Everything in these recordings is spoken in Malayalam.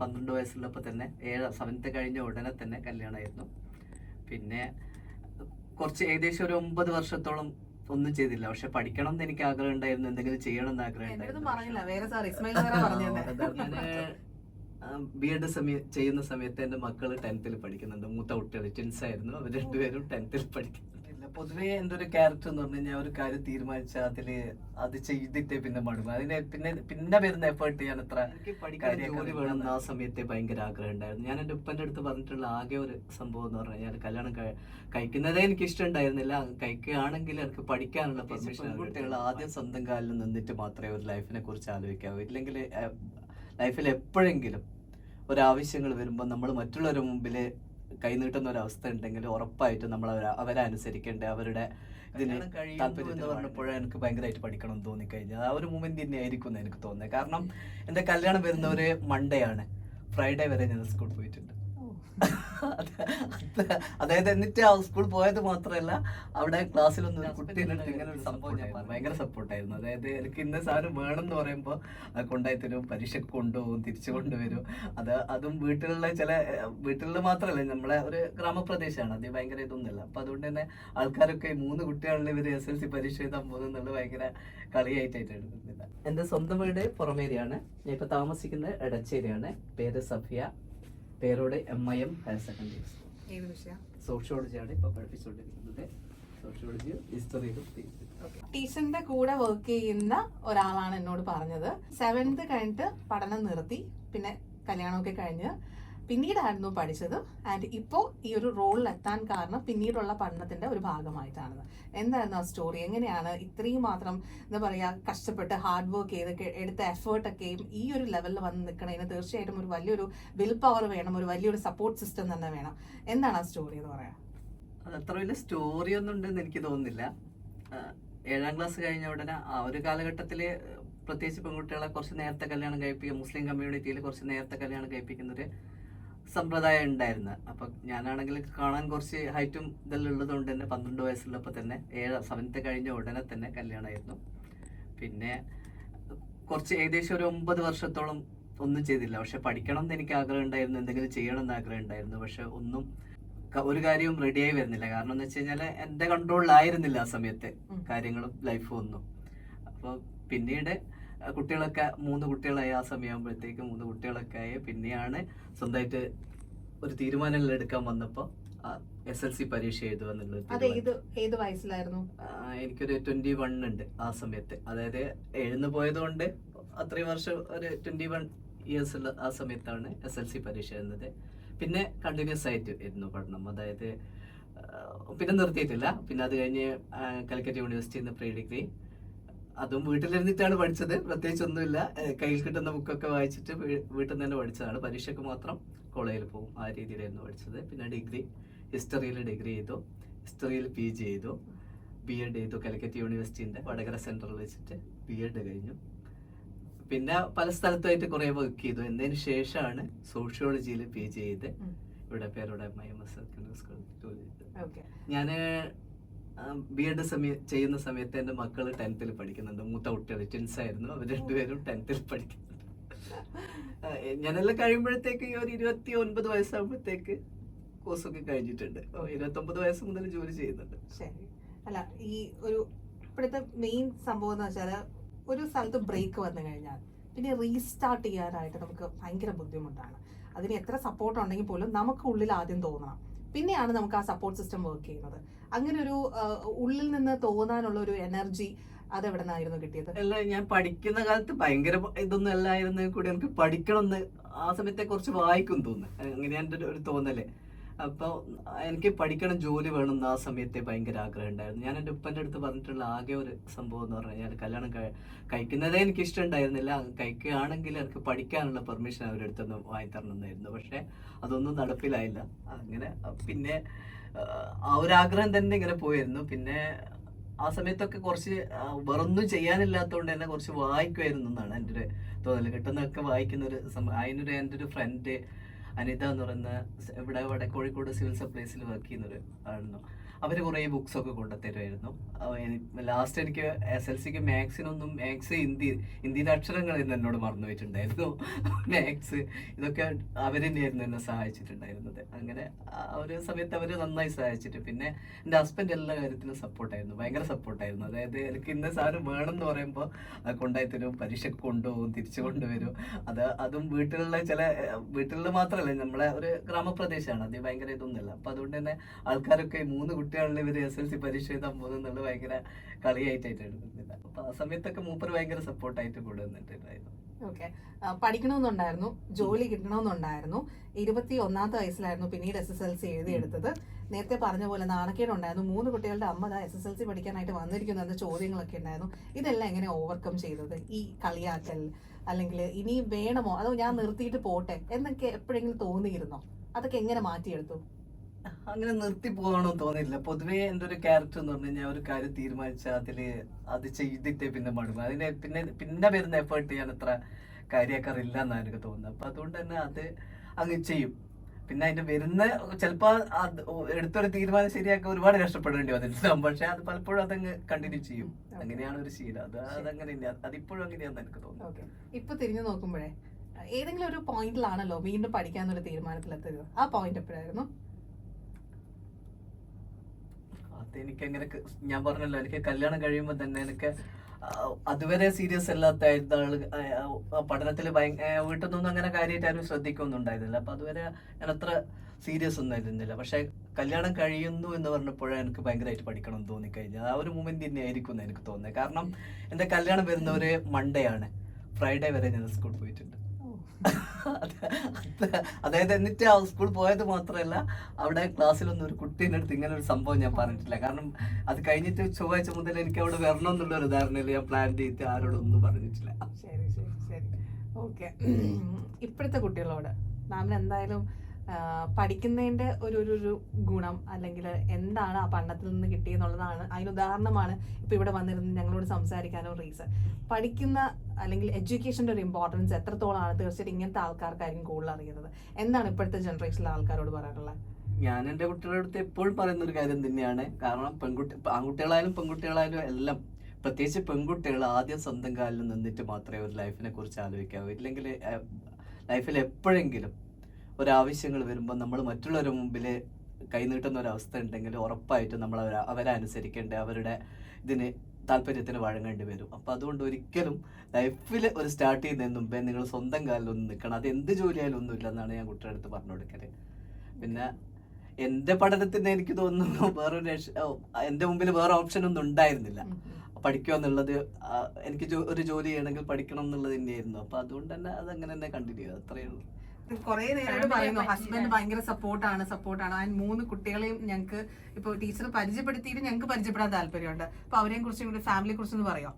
പന്ത്രണ്ട് വയസ്സുള്ളപ്പോൾ തന്നെ ഏഴ് സെവൻത്ത് കഴിഞ്ഞ ഉടനെ തന്നെ കല്യാണമായിരുന്നു പിന്നെ കുറച്ച് ഏകദേശം ഒരു ഒമ്പത് വർഷത്തോളം ഒന്നും ചെയ്തില്ല. പക്ഷെ പഠിക്കണം എന്ന് എനിക്ക് ആഗ്രഹം ഉണ്ടായിരുന്നു. എന്തെങ്കിലും ചെയ്യണം എന്ന് ആഗ്രഹം തന്നെ. ബി എഡ് സമയ ചെയ്യുന്ന സമയത്ത് എന്റെ മക്കൾ ടെൻത്തിൽ പഠിക്കുന്നുണ്ട്. മൂത്ത കുട്ടികൾ ടെൻസ് ആയിരുന്നു. അവർ രണ്ടുപേരും ടെൻത്തിൽ പഠിക്കുന്നുണ്ട്. പൊതുവേ എന്റെ ഒരു ക്യാരക്ടർ എന്ന് പറഞ്ഞു കഴിഞ്ഞാൽ ഒരു കാര്യം തീരുമാനിച്ച അതിൽ അത് ചെയ്തിട്ട് പിന്നെ മടുക്കും. അതിന് പിന്നെ പിന്നെ വരുന്ന എഫേർട്ട് ഞാൻ എത്ര ജോലി വേണം ആ സമയത്തെ ഭയങ്കര ആഗ്രഹം ഉണ്ടായിരുന്നു. ഞാൻ എന്റെ ഉപ്പന്റെ അടുത്ത് പറഞ്ഞിട്ടുള്ള ആകെ ഒരു സംഭവം എന്ന് പറഞ്ഞു കഴിഞ്ഞാൽ കല്യാണം കഴി- കഴിക്കുന്നതേ എനിക്ക് ഇഷ്ടം ഉണ്ടായിരുന്നില്ല. കഴിക്കുകയാണെങ്കിൽ എനിക്ക് പഠിക്കാനുള്ള പെർമിഷൻ കുട്ടികൾ ആദ്യം സ്വന്തം കാലിൽ നിന്നിട്ട് മാത്രമേ ഒരു ലൈഫിനെ കുറിച്ച് ആലോചിക്കാവൂ. ഇല്ലെങ്കിൽ ലൈഫിൽ എപ്പോഴെങ്കിലും ഒരാവശ്യങ്ങൾ വരുമ്പോൾ നമ്മൾ മറ്റുള്ളവരുടെ മുമ്പിൽ കൈനീട്ടുന്ന ഒരു അവസ്ഥ ഉണ്ടെങ്കിൽ ഉറപ്പായിട്ടും നമ്മൾ അവരെ അവരെ അനുസരിക്കേണ്ട അവരുടെ ഇതിന് താല്പര്യം എന്ന് പറഞ്ഞപ്പോഴേ എനിക്ക് ഭയങ്കരമായിട്ട് പഠിക്കണം എന്ന് തോന്നിക്കഴിഞ്ഞാൽ ആ ഒരു മൂമെന്റ് തന്നെ ആയിരിക്കും എന്ന് എനിക്ക് തോന്നുന്നത്. കാരണം എന്റെ കല്യാണം വരുന്ന ഒരു മൺഡേ ആണ്. ഫ്രൈഡേ വരെ ഞാൻ സ്കൂളിൽ പോയിട്ടുണ്ട്. അതായത് എന്നിട്ട് ആ സ്കൂൾ പോയത് മാത്രമല്ല അവിടെ ക്ലാസ്സിലൊന്നും കുട്ടി കുട്ടീന്റെ അടുത്ത് ഇങ്ങനെ ഒരു സംഭവം ഞാൻ. ഭയങ്കര സപ്പോർട്ടായിരുന്നു അതായത് എനിക്ക് ഇന്ന സാധനം വേണം എന്ന് പറയുമ്പോൾ കൊണ്ടായി തരും പരീക്ഷയ്ക്ക് കൊണ്ടുപോകും തിരിച്ചു കൊണ്ടുവരും. അത് അതും വീട്ടിലുള്ള ചില വീട്ടിലുള്ള മാത്രമല്ല നമ്മളെ ഒരു ഗ്രാമപ്രദേശമാണ്. അത് ഭയങ്കര ഇതൊന്നുമില്ല. അപ്പൊ അതുകൊണ്ട് തന്നെ ആൾക്കാരൊക്കെ മൂന്ന് കുട്ടികളിൽ ഇവർ എസ് എൽ സി പരീക്ഷ എഴുതാൻ പോകുന്നുള്ളത് ഭയങ്കര കളിയായിട്ടായിട്ട് എടുക്കുന്നില്ല എന്റെ സ്വന്തം വീട് പുറമേരിയാണ്. ഞാൻ ഇപ്പൊ താമസിക്കുന്നത് എടച്ചേരിയാണ്. പേര് Safiya. Perod M I M higher secondary school ഏത് വിഷയം? സോഷ്യോളജിയാണ് ഇപ്പൊ പഠിപ്പിച്ചുകൊണ്ടിരിക്കുന്നത് സോഷ്യോളജിയും ഹിസ്റ്ററിയിലും ടീച്ചറിന്റെ കൂടെ വർക്ക് ചെയ്യുന്ന ഒരാളാണ് എന്നോട് പറഞ്ഞത്. സെവൻത് കഴിഞ്ഞിട്ട് പഠനം നിർത്തി. പിന്നെ കല്യാണമൊക്കെ കഴിഞ്ഞ്. പിന്നീടായിരുന്നു പഠിച്ചത്. ആൻഡ് ഇപ്പോൾ ഈ ഒരു റോളിൽ എത്താൻ കാരണം പിന്നീടുള്ള പഠനത്തിന്റെ ഒരു ഭാഗമായിട്ടാണ്. എന്തായിരുന്നു ആ സ്റ്റോറി എങ്ങനെയാണ് ഇത്രയും മാത്രം എന്താ പറയുക കഷ്ടപ്പെട്ട് ഹാർഡ് വർക്ക് ചെയ്ത് എടുത്ത എഫേർട്ടൊക്കെയും ഈ ഒരു ലെവലിൽ വന്ന് നിൽക്കണതിന് തീർച്ചയായിട്ടും ഒരു വലിയൊരു വിൽ പവർ വേണം ഒരു വലിയൊരു സപ്പോർട്ട് സിസ്റ്റം തന്നെ വേണം. എന്താണ് ആ സ്റ്റോറി എന്ന് പറയാം? അത് അത്ര വലിയ സ്റ്റോറി ഒന്നും ഉണ്ടെന്ന് എനിക്ക് തോന്നുന്നില്ല. ഏഴാം ക്ലാസ് കഴിഞ്ഞ ഉടനെ ആ ഒരു കാലഘട്ടത്തിൽ പ്രത്യേകിച്ച് പെൺകുട്ടികളെ കുറച്ച് നേരത്തെ കല്യാണം കഴിപ്പിക്കുക മുസ്ലിം കമ്മ്യൂണിറ്റിയിൽ കുറച്ച് നേരത്തെ കല്യാണം കഴിപ്പിക്കുന്ന ഒരു സമ്പ്രദായം ഉണ്ടായിരുന്നത്. അപ്പൊ ഞാനാണെങ്കിൽ കാണാൻ കുറച്ച് ഹൈറ്റും ഇതെല്ലാം ഉള്ളത് കൊണ്ട് തന്നെ പന്ത്രണ്ട് വയസ്സുള്ളപ്പോൾ തന്നെ ഏഴ് സെവൻത്ത് കഴിഞ്ഞ ഉടനെ തന്നെ കല്യാണമായിരുന്നു. പിന്നെ കുറച്ച് ഏകദേശം ഒരു ഒമ്പത് വർഷത്തോളം ഒന്നും ചെയ്തില്ല. പക്ഷെ പഠിക്കണം എന്ന് എനിക്ക് ആഗ്രഹം ഉണ്ടായിരുന്നു എന്തെങ്കിലും ചെയ്യണം എന്ന് ആഗ്രഹം ഉണ്ടായിരുന്നു. പക്ഷെ ഒന്നും ഒരു കാര്യവും റെഡിയായി വരുന്നില്ല. കാരണം എന്ന് വെച്ച് കഴിഞ്ഞാൽ എന്റെ കൺട്രോളിലായിരുന്നില്ല ആ സമയത്തെ കാര്യങ്ങളും ലൈഫും ഒന്നും. അപ്പോൾ പിന്നീട് കുട്ടികളൊക്കെ മൂന്ന് കുട്ടികളായി ആ സമയമാകുമ്പോഴത്തേക്ക് മൂന്ന് കുട്ടികളൊക്കെ ആയി പിന്നെയാണ് സ്വന്തമായിട്ട് ഒരു തീരുമാനങ്ങൾ എടുക്കാൻ വന്നപ്പോൾ എസ് എൽ സി പരീക്ഷ എഴുതുക എന്നുള്ളത് വയസ്സിലായിരുന്നു? എനിക്കൊരു ട്വന്റി വൺ ഉണ്ട് ആ സമയത്ത്. അതായത് എഴുന്നു പോയത് കൊണ്ട് അത്രയും വർഷം ഒരു ട്വന്റി വൺ ഇയേഴ്സ് ഉള്ള ആ സമയത്താണ് എസ് എൽ സി പരീക്ഷ എഴുതുന്നത്. പിന്നെ കണ്ടിന്യൂസ് ആയിട്ട് ഇരുന്നു പഠനം. അതായത് പിന്നെ നിർത്തിയിട്ടില്ല. പിന്നെ അത് കഴിഞ്ഞ് കലിക്കറ്റ് യൂണിവേഴ്സിറ്റിന്ന് യൂണിവേഴ്സിറ്റിയിൽ നിന്ന് പ്രീ ഡിഗ്രി അതും വീട്ടിലിരുന്നിട്ടാണ് പഠിച്ചത്. പ്രത്യേകിച്ച് ഒന്നുമില്ല ഏ, കയ്യിൽ കിട്ടുന്ന ബുക്കൊക്കെ വായിച്ചിട്ട് വീട്ടിൽ നിന്ന് തന്നെ പഠിച്ചതാണ്. പരീക്ഷയ്ക്ക് മാത്രം കോളേജിൽ പോകും ആ രീതിയിലായിരുന്നു പഠിച്ചത്. പിന്നെ ഡിഗ്രി ഹിസ്റ്ററിയിൽ ഡിഗ്രി ചെയ്തു. ഹിസ്റ്ററിയിൽ പി ജി ചെയ്തു. ബി എഡ് ചെയ്തു. കാലിക്കറ്റ് യൂണിവേഴ്സിറ്റിന്റെ വടകര സെന്ററിൽ വെച്ചിട്ട് ബി എഡ് കഴിഞ്ഞു. പിന്നെ പല സ്ഥലത്തായിട്ട് കുറേ വർക്ക് ചെയ്തു. എന്നതിന് ശേഷമാണ് സോഷ്യോളജിയിൽ പി ജി ചെയ്ത് ഇവിടെ പേരുടെ മൈ എം എസ് സ്കൂളിൽ ജോലി ചെയ്തത്. ഞാൻ ബി എഡ് സമയ ചെയ്യുന്ന സമയത്ത് എന്റെ മക്കൾ ടെൻത്തിൽ പഠിക്കുന്നുണ്ട്. മൂത്ത കുട്ടികൾ ട്വിൻസ് ആയിരുന്നു. അവർ രണ്ടുപേരും ടെൻത്തിൽ പഠിക്കുന്നുണ്ട്. ഞാനെല്ലാം കഴിയുമ്പോഴത്തേക്ക് ഈ ഒരു ഇരുപത്തി ഒൻപത് വയസ്സാകുമ്പോഴത്തേക്ക് കോഴ്സൊക്കെ കഴിഞ്ഞിട്ടുണ്ട്. ഇരുപത്തൊമ്പത് വയസ്സ് മുതൽ ജോലി ചെയ്യുന്നുണ്ട്. ശരി. അല്ല ഈ ഒരു ഇപ്പോഴത്തെ മെയിൻ സംഭവം എന്ന് വെച്ചാൽ ഒരു സ്ഥലത്ത് ബ്രേക്ക് വന്നു കഴിഞ്ഞാൽ പിന്നെ റീസ്റ്റാർട്ട് ചെയ്യാനായിട്ട് നമുക്ക് ഭയങ്കര ബുദ്ധിമുട്ടാണ്. അതിന് എത്ര സപ്പോർട്ട് ഉണ്ടെങ്കിൽ പോലും നമുക്ക് ഉള്ളിൽ ആദ്യം തോന്നണം. പിന്നെയാണ് നമുക്ക് ആ സപ്പോർട്ട് സിസ്റ്റം വർക്ക് ചെയ്യുന്നത്. അങ്ങനെ ഒരു ഉള്ളിൽ നിന്ന് തോന്നാനുള്ള ഒരു എനർജി അതെവിടെ നിന്നായിരുന്നു കിട്ടിയത്? അല്ല ഞാൻ പഠിക്കുന്ന കാലത്ത് ഭയങ്കര ഇതൊന്നും അല്ലായിരുന്നെങ്കിൽ കൂടി എനിക്ക് പഠിക്കണം എന്ന് ആ സമയത്തെ കുറച്ച് വായിക്കും തോന്നുന്നു. അങ്ങനെ എന്റെ ഒരു തോന്നൽ. അപ്പൊ എനിക്ക് പഠിക്കണം ജോലി വേണം എന്ന് ആ സമയത്തെ ഭയങ്കര ആഗ്രഹം ഉണ്ടായിരുന്നു. ഞാൻ എന്റെ ഉപ്പന്റെ അടുത്ത് പറഞ്ഞിട്ടുള്ള ആകെ ഒരു സംഭവം എന്ന് പറഞ്ഞു കഴിഞ്ഞാൽ കല്യാണം കഴിക്കുന്നതേ എനിക്ക് ഇഷ്ടം ഉണ്ടായിരുന്നില്ല കഴിക്കുകയാണെങ്കിൽ എനിക്ക് പഠിക്കാനുള്ള പെർമിഷൻ അവരുടെ അടുത്തുനിന്ന് വാങ്ങി തരണം എന്നായിരുന്നു പക്ഷെ അതൊന്നും നടപ്പിലായില്ല. അങ്ങനെ പിന്നെ ആ, ഒരു ആഗ്രഹം തന്നെ ഇങ്ങനെ പോയിരുന്നു. പിന്നെ ആ സമയത്തൊക്കെ കുറച്ച് വെറൊന്നും ചെയ്യാനില്ലാത്തതുകൊണ്ട് തന്നെ കുറച്ച് വായിക്കുമായിരുന്നു എന്നാണ് എന്റെ ഒരു തോന്നൽ കിട്ടുന്നതൊക്കെ വായിക്കുന്ന ഒരു അതിനൊരു എന്റെ ഒരു ഫ്രണ്ട് അനിത എന്ന് പറയുന്ന ഇവിടെ ഇവിടെ കോഴിക്കോട് സിവിൽ സപ്ലൈസിൽ വർക്ക് ചെയ്യുന്ന ഒരു ആയിരുന്നു അവർ കുറേ ബുക്സ് ഒക്കെ കൊണ്ടുത്തരുമായിരുന്നു. ലാസ്റ്റ് എനിക്ക് എസ് എൽ സിക്ക് മാത്സിനൊന്നും മാത്സ് ഹിന്ദി ഹിന്ദിയിലെ അക്ഷരങ്ങൾ ഇന്ന് എന്നോട് മറന്നു പോയിട്ടുണ്ടായിരുന്നു. മാത്സ് ഇതൊക്കെ അവർ തന്നെയായിരുന്നു എന്നെ സഹായിച്ചിട്ടുണ്ടായിരുന്നത്. അങ്ങനെ ആ ഒരു സമയത്ത് അവർ നന്നായി സഹായിച്ചിട്ട് പിന്നെ എന്റെ ഹസ്ബൻഡ് എല്ലാ കാര്യത്തിലും സപ്പോർട്ടായിരുന്നു ഭയങ്കര സപ്പോർട്ടായിരുന്നു അതായത് എനിക്ക് ഇന്ന സാധനം വേണം എന്ന് പറയുമ്പോൾ അത് കൊണ്ടായി തരും. പരീക്ഷയ്ക്ക് കൊണ്ടുപോകും തിരിച്ചു കൊണ്ടുവരും. അത് അതും വീട്ടിലുള്ള ചില വീട്ടിലുള്ള മാത്രമല്ല നമ്മളെ ഒരു ഗ്രാമപ്രദേശമാണ് അത് ഭയങ്കര ഇതൊന്നുമില്ല. അപ്പൊ അതുകൊണ്ട് തന്നെ ആൾക്കാരൊക്കെ മൂന്ന് കുട്ടികളിൽ ഇവർ എസ് എൽ സി പരീക്ഷ എഴുതാൻ പോകുന്നുള്ളത് ഭയങ്കര കളിയായിട്ടായിട്ട് അപ്പൊ ആ സമയത്തൊക്കെ മൂപ്പർ ഭയങ്കര സപ്പോർട്ടായിട്ട് കൂടെ നിന്നിട്ടുണ്ടായിരുന്നു ഓക്കെ പഠിക്കണമെന്നുണ്ടായിരുന്നു. ജോലി കിട്ടണമെന്നുണ്ടായിരുന്നു. ഇരുപത്തി ഒന്നാമത്തെ വയസ്സിലായിരുന്നു പിന്നീട് എസ് എസ് എൽ സി എഴുതിയെടുത്തത്. നേരത്തെ പറഞ്ഞ പോലെ നാണക്കേടുണ്ടായിരുന്നു. മൂന്ന് കുട്ടികളുടെ അമ്മ എസ് എസ് എൽ സി പഠിക്കാനായിട്ട് വന്നിരിക്കുന്നു എന്ന ചോദ്യങ്ങളൊക്കെ ഉണ്ടായിരുന്നു. ഇതെല്ലാം എങ്ങനെ ഓവർകം ചെയ്തത്? ഈ കളിയാക്കൽ അല്ലെങ്കിൽ ഇനി വേണമോ? അതോ ഞാൻ നിർത്തിയിട്ട് പോട്ടെ? എന്നൊക്കെ എപ്പോഴെങ്കിലും തോന്നിയിരുന്നോ? അതൊക്കെ എങ്ങനെ മാറ്റിയെടുത്തു? അങ്ങനെ നിർത്തി പോകണമെന്ന് തോന്നിയില്ല. പൊതുവേ എന്റെ ഒരു ക്യാരക്ടർ എന്ന് പറഞ്ഞു കഴിഞ്ഞാൽ ഒരു കാര്യം തീരുമാനിച്ച അതിൽ അത് ചെയ്തിട്ടേ പിന്നെ മടുക്കും അതിനെ പിന്നെ പിന്നെ വരുന്ന എഫേർട്ട് ഞാൻ അത്ര കാര്യമാക്കാറില്ല എന്നാണ് എനിക്ക് തോന്നുന്നത്. അപ്പൊ അതുകൊണ്ട് തന്നെ അത് അങ്ങ് ചെയ്യും. പിന്നെ അതിന്റെ വരുന്ന ചിലപ്പോ എടുത്തൊരു തീരുമാനം ശരിയാക്കാൻ ഒരുപാട് കഷ്ടപ്പെടേണ്ടി വന്നിട്ടുണ്ടാവും. പക്ഷെ അത് പലപ്പോഴും അതങ്ങ് കണ്ടിന്യൂ ചെയ്യും. അങ്ങനെയാണ് ഒരു ശീലം. അത് അതങ്ങനെ. അതിപ്പോഴും അങ്ങനെയാന്ന് എനിക്ക് തോന്നുന്നത് ഓക്കെ. ഇപ്പൊ തിരിഞ്ഞു നോക്കുമ്പോഴേ ഏതെങ്കിലും ഒരു പോയിന്റിലാണല്ലോ വീണ്ടും പഠിക്കാന്നൊരു തീരുമാനത്തിലെത്തരുത് ആ പോയിന്റ് എപ്പോഴായിരുന്നു? അതെനിക്ക് അങ്ങനെ ഞാൻ പറഞ്ഞല്ലോ എനിക്ക് കല്യാണം കഴിയുമ്പോൾ തന്നെ എനിക്ക് അതുവരെ സീരിയസ് അല്ലാത്ത ആൾ പഠനത്തിൽ വീട്ടിൽ നിന്നും അങ്ങനെ കാര്യമായിട്ട് ആരും ശ്രദ്ധിക്കൊന്നും ഉണ്ടായിരുന്നില്ല അപ്പൊ അതുവരെ ഞാൻ അത്ര സീരിയസ് ഒന്നും ആയിരുന്നില്ല. പക്ഷെ കല്യാണം കഴിയുന്നു എന്ന് പറഞ്ഞപ്പോഴാണ് എനിക്ക് ഭയങ്കരമായിട്ട് പഠിക്കണം എന്ന് തോന്നിക്കഴിഞ്ഞാൽ ആ ഒരു മൂമെന്റ് തന്നെ ആയിരിക്കും എന്ന് എനിക്ക് തോന്നുന്നത്. കാരണം എന്റെ കല്യാണം വരുന്ന ഒരു മൺഡേ ആണ്. ഫ്രൈഡേ വരെ ഞാൻ സ്കൂളിൽ പോയിട്ടുണ്ട്. അതായത് എന്നിട്ട് ആ സ്കൂൾ പോയത് മാത്രമല്ല അവിടെ ക്ലാസ്സിലൊന്നും ഒരു കുട്ടീന്റെ അടുത്ത് ഇങ്ങനെ ഒരു സംഭവം ഞാൻ പറഞ്ഞിട്ടില്ല. കാരണം അത് കഴിഞ്ഞിട്ട് ചൊവ്വാഴ്ച മുതൽ എനിക്ക് അവിടെ വരണം എന്നുള്ള ഒരു ധാരണയിൽ ഞാൻ പ്ലാൻ ചെയ്തിട്ട് ആരോടൊന്നും പറഞ്ഞിട്ടില്ല. ശരി ശരി ശരി. ഓക്കെ ഇപ്പോഴത്തെ കുട്ടികളോട് മാമിന് എന്തായാലും ആ, പഠിക്കുന്നതിന്റെ ഒരു ഒരു ഒരു ഗുണം അല്ലെങ്കിൽ എന്താണ് ആ പഠനത്തിൽ നിന്ന് കിട്ടിയെന്നുള്ളതാണ് അതിന് ഉദാഹരണമാണ് ഇപ്പൊ ഇവിടെ വന്നിരുന്ന് ഞങ്ങളോട് സംസാരിക്കാനോ റീസൺ പഠിക്കുന്ന അല്ലെങ്കിൽ എഡ്യൂക്കേഷന്റെ ഒരു ഇമ്പോർട്ടൻസ് എത്രത്തോളമാണ് തീർച്ചയായിട്ടും ഇങ്ങനത്തെ ആൾക്കാർക്കായിരിക്കും കൂടുതൽ അറിയുന്നത്. എന്താണ് ഇപ്പോഴത്തെ ജനറേഷനിലെ ആൾക്കാരോട് പറയാനുള്ളത്? ഞാൻ എന്റെ കുട്ടികളുടെ അടുത്ത് എപ്പോഴും പറയുന്ന ഒരു കാര്യം തന്നെയാണ്. കാരണം പെൺകുട്ടി ആൺകുട്ടികളായാലും പെൺകുട്ടികളായാലും എല്ലാം പ്രത്യേകിച്ച് പെൺകുട്ടികൾ ആദ്യം സ്വന്തം കാലിൽ നിന്നിട്ട് മാത്രമേ ഒരു ലൈഫിനെ കുറിച്ച് ആലോചിക്കാവൂ. ഇല്ലെങ്കിൽ ലൈഫിൽ എപ്പോഴെങ്കിലും ഒരാവശ്യങ്ങൾ വരുമ്പോൾ നമ്മൾ മറ്റുള്ളവരുടെ മുമ്പിൽ കൈനീട്ടുന്ന ഒരവസ്ഥ ഉണ്ടെങ്കിൽ ഉറപ്പായിട്ടും നമ്മൾ അവരെ അവരെ അനുസരിക്കേണ്ട അവരുടെ ഇതിന് താല്പര്യത്തിന് വഴങ്ങേണ്ടി വരും. അപ്പോൾ അതുകൊണ്ട് ഒരിക്കലും ലൈഫിൽ ഒരു സ്റ്റാർട്ട് ചെയ്യുന്നതിന് മുമ്പേ നിങ്ങൾ സ്വന്തം കാലിൽ ഒന്ന് നിൽക്കണം. അത് എന്ത് ജോലിയായാലും ഒന്നുമില്ല എന്നാണ് ഞാൻ കുട്ടിയുടെ അടുത്ത് പറഞ്ഞു കൊടുക്കൽ. പിന്നെ എന്റെ പഠനത്തിന് എനിക്ക് തോന്നുന്നു വേറെ രക്ഷ- എന്റെ മുമ്പിൽ വേറെ ഓപ്ഷൻ ഒന്നും ഉണ്ടായിരുന്നില്ല. പഠിക്കുക എന്നുള്ളത് എനിക്ക് ഒരു ജോലി ചെയ്യണമെങ്കിൽ പഠിക്കണം എന്നുള്ളത് തന്നെയായിരുന്നു. അപ്പോൾ അതുകൊണ്ട് തന്നെ അതങ്ങനെ തന്നെ കണ്ടിന്യൂ അത്രയേ ഉള്ളൂ. കുറെ നേരം പറയുന്നു ഹസ്ബൻഡ് ഭയങ്കര സപ്പോർട്ടാണ് സപ്പോർട്ടാണ് ആൻഡ് മൂന്ന് കുട്ടികളെയും ഞങ്ങൾക്ക് ഇപ്പൊ ടീച്ചർ പരിചയപ്പെടുത്തിയിട്ട് ഞങ്ങൾക്ക് പരിചയപ്പെടാൻ താല്പര്യമുണ്ട്. അപ്പൊ അവരെയും കുറിച്ച് കൂടി ഫാമിലിയെ കുറിച്ചൊന്ന് പറയാം?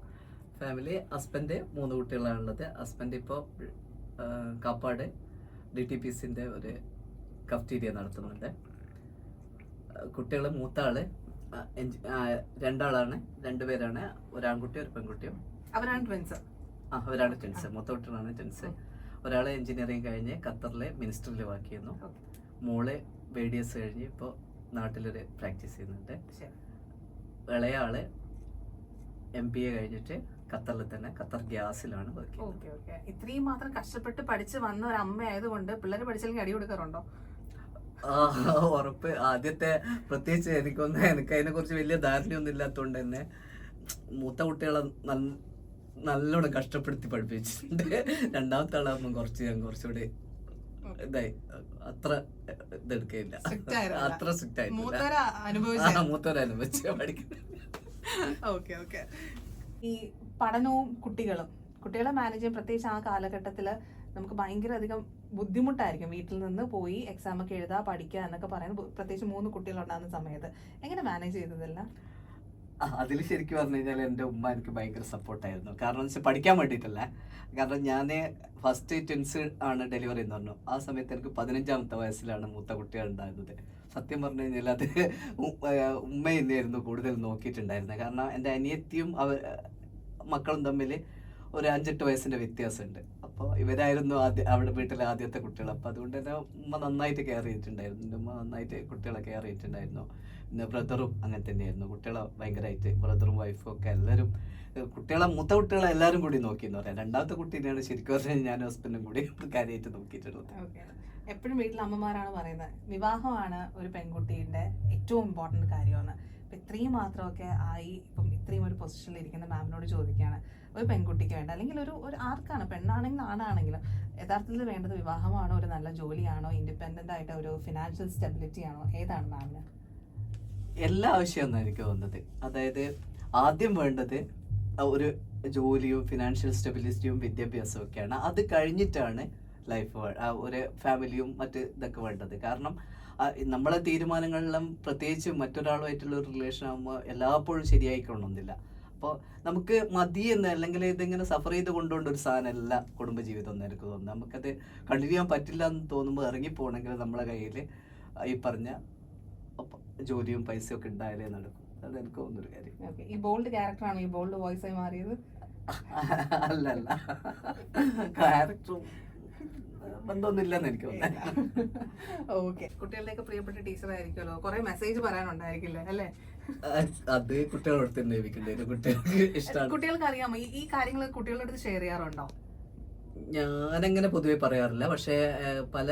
ഫാമിലി ഹസ്ബൻഡ് മൂന്ന് കുട്ടികളാണ് കുട്ടികളാണുള്ളത് ഹസ്ബൻഡ് ഇപ്പോൾ കാപ്പാട് ഡി ടി പി സിന്റെ ഒരു കഫ്റ്റീരിയ നടത്തുന്നുണ്ട്. കുട്ടികൾ മൂത്ത ആൾ രണ്ടാളാണ് രണ്ടുപേരാണ് ഒരാൺകുട്ടി ഒരു പെൺകുട്ടിയും. അവരാണ് ട്വിൻസ് ആ അവരാണ് ട്വൻസ് മൂത്ത കുട്ടികളാണ് ടെൻസ് ഒരാൾ എഞ്ചിനീയറിംഗ് കഴിഞ്ഞ് ഖത്തറിലെ മിനിസ്റ്ററിൽ വർക്ക് ചെയ്യുന്നു. മോൾ ബി ഡി എസ് കഴിഞ്ഞ് ഇപ്പോൾ നാട്ടിലൊരു പ്രാക്ടീസ് ചെയ്യുന്നുണ്ട്. ഇളയ ആൾ എം ബി എ കഴിഞ്ഞിട്ട് ഖത്തറിൽ തന്നെ ഖത്തർ ഗ്യാസിലാണ് വർക്ക് ചെയ്യുന്നത്. ഇത്രയും മാത്രം കഷ്ടപ്പെട്ട് പഠിച്ച് വന്ന ഒരു അമ്മ ആയതുകൊണ്ട് പിള്ളേർ പഠിച്ചില്ലെങ്കിൽ അടി കൊടുക്കാറുണ്ടോ? ഉറപ്പ്. ആദ്യത്തെ പ്രത്യേകിച്ച് എനിക്കൊന്നും എനിക്ക് അതിനെ കുറിച്ച് വലിയ ധാരണയൊന്നും ഇല്ലാത്തതുകൊണ്ട് തന്നെ മൂത്ത കുട്ടികളെ നല്ലോണം കഷ്ടപ്പെടുത്തി പഠിപ്പിച്ചിട്ടുണ്ട്. രണ്ടാമത്തെ ആളാകുമ്പോൾ കുറച്ച് ഞാൻ കുറച്ചുകൂടി ഇതായി. അത്ര ഇതെടുക്കില്ല അത്ര സ്ട്രിക്റ്റ് ആയിട്ടില്ല മൂത്തവരെ ആ, അനുഭവിച്ച പഠിക്കുന്നത്. ഈ പഠനവും കുട്ടികളും കുട്ടികളെ മാനേജ് ചെയ്യാൻ പ്രത്യേകിച്ച് ആ കാലഘട്ടത്തിൽ നമുക്ക് ഭയങ്കര അധികം ബുദ്ധിമുട്ടായിരിക്കും. വീട്ടിൽ നിന്ന് പോയി എക്സാം ഒക്കെ എഴുതാ പഠിക്കുക എന്നൊക്കെ പറയുന്നത് പ്രത്യേകിച്ച് മൂന്ന് കുട്ടികളുണ്ടാകുന്ന സമയത്ത്. എങ്ങനെ മാനേജ് ചെയ്തതെല്ലാം? അതിൽ ശരിക്കും പറഞ്ഞു കഴിഞ്ഞാൽ എന്റെ ഉമ്മ എനിക്ക് ഭയങ്കര സപ്പോർട്ടായിരുന്നു. കാരണം വെച്ചാൽ പഠിക്കാൻ വേണ്ടിയിട്ടല്ല. കാരണം ഞാൻ ഫസ്റ്റ് ട്വിൻസ് ആണ് ഡെലിവറി എന്ന് പറഞ്ഞു. ആ സമയത്ത് എനിക്ക് പതിനഞ്ചാമത്തെ വയസ്സിലാണ് മൂത്ത കുട്ടികൾ ഉണ്ടായിരുന്നത്. സത്യം പറഞ്ഞു കഴിഞ്ഞാൽ അത് ഉമ്മ തന്നെയായിരുന്നു കൂടുതൽ നോക്കിയിട്ടുണ്ടായിരുന്നത്. കാരണം എന്റെ അനിയത്തിയും അവ മക്കളും തമ്മിൽ ഒരു അഞ്ചെട്ട് വയസ്സിന്റെ വ്യത്യാസമുണ്ട്. അപ്പോൾ ഇവരായിരുന്നു ആദ്യ അവിടെ വീട്ടിലെ ആദ്യത്തെ കുട്ടികൾ. അപ്പോൾ അതുകൊണ്ട് തന്നെ ഉമ്മ നന്നായിട്ട് കെയർ ചെയ്തിട്ടുണ്ടായിരുന്നു. എന്റെ ഉമ്മ നന്നായിട്ട് കുട്ടികളെ കെയർ ചെയ്തിട്ടുണ്ടായിരുന്നു. ബ്രദറും അങ്ങനെ തന്നെയായിരുന്നു. കുട്ടികളെ ഭയങ്കരമായിട്ട് ബ്രദറും വൈഫും ഒക്കെ എല്ലാവരും കുട്ടികളെ മൂത്ത കുട്ടികളെ എല്ലാവരും കൂടി നോക്കി എന്ന് പറയാം. രണ്ടാമത്തെ കുട്ടീനെയാണ് ശരിക്കും പറഞ്ഞാൽ ഞാൻ ഹസ്ബൻഡും കൂടി കാര്യമായിട്ട് നോക്കിയിട്ടുള്ളത്. എപ്പോഴും വീട്ടിൽ അമ്മമാരാണ് പറയുന്നത് വിവാഹമാണ് ഒരു പെൺകുട്ടിയുടെ ഏറ്റവും ഇമ്പോർട്ടന്റ് കാര്യമാണ് ഇപ്പം ഇത്രയും മാത്രമൊക്കെ ആയി ഇപ്പം ഇത്രയും ഒരു പൊസിഷനിൽ ഇരിക്കുന്ന മാമിനോട് ചോദിക്കുകയാണ് ഒരു പെൺകുട്ടിക്ക് വേണ്ട. അല്ലെങ്കിൽ ഒരു ഒരു ആർക്കാണ് പെണ്ണാണെങ്കിലും ആണാണെങ്കിലും യഥാർത്ഥത്തിൽ വേണ്ടത് വിവാഹമാണോ ഒരു നല്ല ജോലിയാണോ ഇൻഡിപെൻഡന്റ് ആയിട്ട് ഒരു ഫിനാൻഷ്യൽ സ്റ്റെബിലിറ്റി ആണോ ഏതാണ് മാമിന് എല്ലാ ആവശ്യമെന്നാണ് എനിക്ക് തോന്നുന്നത്. അതായത് ആദ്യം വേണ്ടത് ഒരു ജോലിയും ഫിനാൻഷ്യൽ സ്റ്റെബിലിറ്റിയും വിദ്യാഭ്യാസവും ഒക്കെയാണ് അത് കഴിഞ്ഞിട്ടാണ് ലൈഫ് ഒരു ഫാമിലിയും മറ്റ് ഇതൊക്കെ വേണ്ടത്. കാരണം നമ്മളെ തീരുമാനങ്ങളിലും പ്രത്യേകിച്ച് മറ്റൊരാളുമായിട്ടുള്ള ഒരു റിലേഷൻ ആകുമ്പോൾ എല്ലാപ്പോഴും ശരിയായിക്കൊള്ളണമെന്നില്ല. അപ്പോൾ നമുക്ക് മതി എന്ന് അല്ലെങ്കിൽ ഇതിങ്ങനെ സഫർ ചെയ്ത് കൊണ്ടുകൊണ്ട് ഒരു സാധനമല്ല കുടുംബജീവിതം എന്ന് എനിക്ക് തോന്നുന്നത്. നമുക്കത് കണ്ടിന്യൂ ചെയ്യാൻ പറ്റില്ല എന്ന് തോന്നുമ്പോൾ ഇറങ്ങിപ്പോകണമെങ്കിൽ നമ്മളെ കയ്യിൽ ഈ പറഞ്ഞ ജോലിയും പൈസയും ഒക്കെ ഉണ്ടായാലേ നടക്കും. അത് എനിക്ക് തോന്നുന്നൊരു കാര്യം. ഈ ബോൾഡ് ക്യാരക്ടറാണ് ഈ ബോൾഡ് വോയിസ് ആയി മാറിയത്? അല്ല അല്ല ക്യാരക്ടറും ബന്ധമൊന്നുമില്ലെന്ന് എനിക്ക് ഓക്കെ കുട്ടികളുടെയൊക്കെ പ്രിയപ്പെട്ട ടീച്ചർ ആയിരിക്കുമല്ലോ. കുറെ മെസ്സേജ് പറയാനുണ്ടായിരിക്കില്ലേ അല്ലേ? അത് കുട്ടികളോട് തന്നെ ലഭിക്കേണ്ടി കുട്ടികൾക്ക് ഇഷ്ടമാണ് കുട്ടികൾക്ക് അറിയാമോ ഈ കാര്യങ്ങൾ കുട്ടികളുടെ അടുത്ത് ഷെയർ ചെയ്യാറുണ്ടോ? ഞാനങ്ങനെ പൊതുവെ പറയാറില്ല. പക്ഷേ പല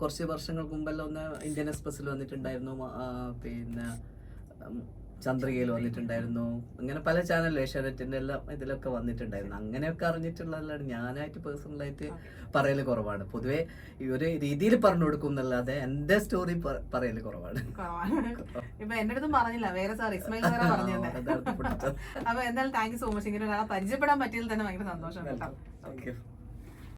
കുറച്ച് വർഷങ്ങൾക്ക് മുമ്പെല്ലാം ഒന്ന് ഇന്ത്യൻ എക്സ്പ്രസ്സിൽ വന്നിട്ടുണ്ടായിരുന്നു പിന്നെ ചന്ദ്രികയിൽ വന്നിട്ടുണ്ടായിരുന്നു. അങ്ങനെ പല ചാനൽ ഏഷ്യാനെറ്റിന്റെ എല്ലാം ഇതിലൊക്കെ വന്നിട്ടുണ്ടായിരുന്നു. അങ്ങനെയൊക്കെ അറിഞ്ഞിട്ടുള്ളതല്ലാണ്ട് ഞാനായിട്ട് പേഴ്സണലായിട്ട് പറയൽ കുറവാണ്. പൊതുവെ ഈ ഒരു രീതിയിൽ പറഞ്ഞു കൊടുക്കും എന്നല്ലാതെ എന്റെ സ്റ്റോറി പറയൽ കുറവാണ്. ഇപ്പൊ എന്റെ അടുത്തും പറഞ്ഞില്ല. വേറെ സാർ ഇസ്മായിൽ സാറാ പിടുത്തം. അപ്പൊ എന്തായാലും താങ്ക് യു സോ മച്ച് ഇങ്ങനെ ഒരാളെ പരിചയപ്പെടാൻ പറ്റിയതിൽ തന്നെ ഭയങ്കര സന്തോഷം കേട്ടോ.